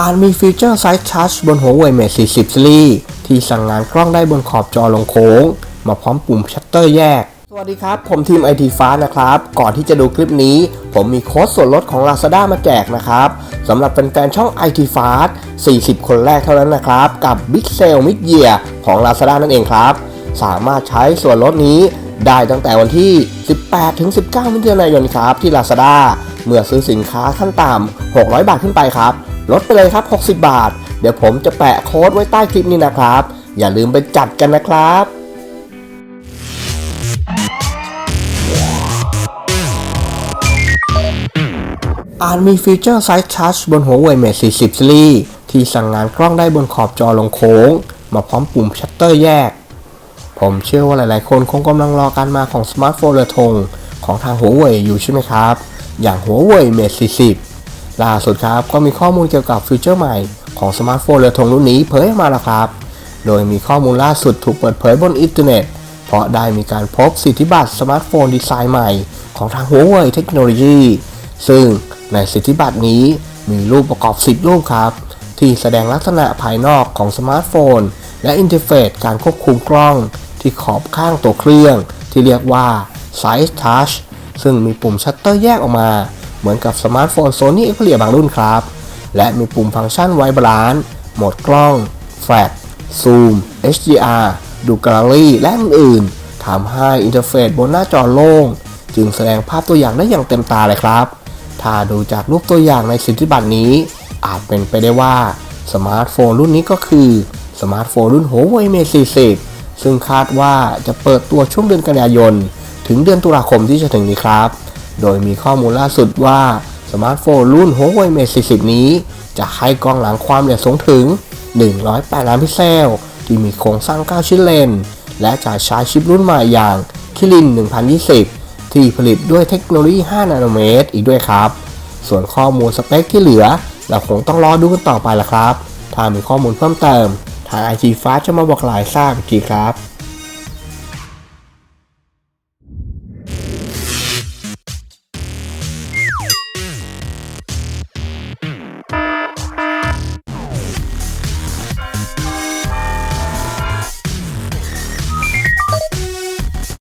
อาจมีฟีเจอร์ไซส์ทัชบนหัวเว่ย Mate 40 Series ที่สั่งงานกล้องได้บนขอบจอลงโค้ง มาพร้อมปุ่มชัตเตอร์แยก สวัสดีครับ ผมทีม IT ฟ้านะครับ ก่อนที่จะดูคลิปนี้ ผมมีโค้ดส่วนลดของ Lazada มาแจกนะครับสำหรับแฟนๆช่อง IT f a s t 40 คนแรกเท่านั้นนะครับ กับ Big Sale Mid Year ของ Lazada นั่นเองครับ สามารถใช้ส่วนลดนี้ได้ตั้งแต่วันที่ 18-19 มิถุนายนครับที่ Lazada เมื่อซื้อสินค้าขั้นต่ำ600 บาทขึ้นไปครับ ลดไปเลยครับ 60 บาท เดี๋ยวผมจะแปะโค้ดไว้ใต้คลิปนี้นะครับ อย่าลืมไปจัดกันนะครับอาจมีฟีเจอร์ไซส์ทัชบนหัวเว่ย Mate 40 Series ที่สั่งงานกล้องได้บนขอบจอลงโค้ง มาพร้อมปุ่มชัตเตอร์แยก ผมเชื่อว่าหลายๆ คนคงกำลังรอการมาของสมาร์ทโฟนเรือธงของทางหัวเว่ยอยู่ใช่ไหมครับ อย่างหัวเว่ย Mate 40 ล่าสุดครับก็มีข้อมูลเกี่ยวกับฟีเจอร์ใหม่ของสมาร์ทโฟนเรือธงรุ่นนี้เผยออกมาแล้วครับ โดยมีข้อมูลล่าสุดถูกเปิดเผยบนอินเทอร์เน็ต เพราะได้มีการพบสิทธิบัตรสมาร์ทโฟนดีไซน์ใหม่ของทางหัวเว่ยเทคโนโลยีซึ่งในสิทธิบัตรนี้มีรูปประกอบ 10 รูปครับ ที่แสดงลักษณะภายนอกของสมาร์ทโฟน และอินเทอร์เฟซการควบคุมกล้องที่ขอบข้างตัวเครื่อง ที่เรียกว่า Size Touch ซึ่งมีปุ่มชัตเตอร์แยกออกมา เหมือนกับสมาร์ทโฟน Sony Xperia บางรุ่นครับ และมีปุ่มฟังก์ชันไวบาลานซ์โหมดกล้อง แฟลชซูม HDR ดูแกลเลอรี่ และอื่นๆทำให้อินเทอร์เฟซบนหน้าจอโล่ง จึงแสดงภาพตัวอย่างได้อย่างเต็มตาเลยครับ ถ้าดูจากรูปตัวอย่างในสิทธิบัตรนี้ อาจเป็นไปได้ว่าสมาร์ทโฟนรุ่นนี้ก็คือสมาร์ทโฟนรุ่น Huawei Mate 40 ซึ่งคาดว่าจะเปิดตัวช่วงเดือนกันยายน ถึงเดือนตุลาคมที่จะถึงนี้ครับ โดยมีข้อมูลล่าสุดว่าสมาร์ทโฟนรุ่น Huawei Mate 40 นี้ จะให้กล้องหลังความละเอียดสูงถึง 108 ล้านพิกเซล ที่มีโครงสร้าง 9 ชิ้นเลน และจะใช้ชิปรุ่นใหม่อย่าง Kirin 1020 ที่ผลิตด้วยเทคโนโลยี 5 นาโนเมตรอีกด้วยครับ ส่วนข้อมูลสเปคที่เหลือ เราคงต้องรอดูกันต่อไปละครับ ถ้ามีข้อมูลเพิ่มเติม ทาง IT f a s t จะมาบอกหลายทราบอีกทีครับ